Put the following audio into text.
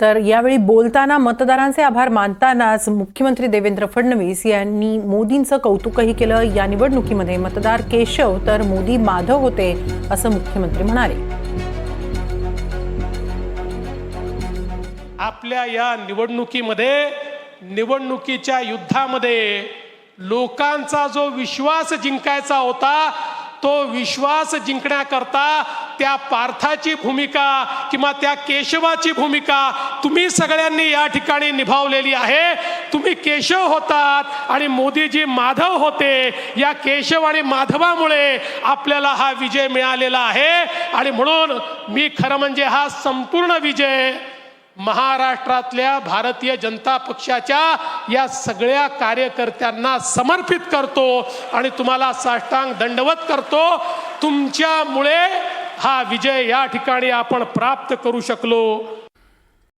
तर यावेळी बोलताना मतदारांचे आभार मानतानाच मुख्यमंत्री देवेंद्र फडणवीस यांनी मोदींचं कौतुकही केलं. या निवडणुकीमध्ये मतदार केशव तर मोदी माधव होते असं मुख्यमंत्री म्हणाले. आपल्या या निवडणुकीमध्ये निवडणुकीच्या युद्धामध्ये लोकांचा जो विश्वास जिंकायचा होता तो विश्वास जिंकण्याकरता त्या पार्थाची भूमिका किंवा त्या केशवाची भूमिका तुम्ही सगळ्यांनी या ठिकाणी निभावलेली आहे. तुम्ही केशव होतात आणि मोदीजी माधव होते. या केशव आणि माधवामुळे आपल्याला हा विजय मिळालेला आहे. आणि म्हणून मी खरं म्हणजे हा संपूर्ण विजय महाराष्ट्रातल्या भारतीय जनता पक्षाच्या या सगळ्या कार्यकर्त्यांना समर्पित करतो आणि तुम्हाला साष्टांग दंडवत करतो. तुमच्यामुळे हा विजय या ठिकाणी आपण प्राप्त करू शकलो.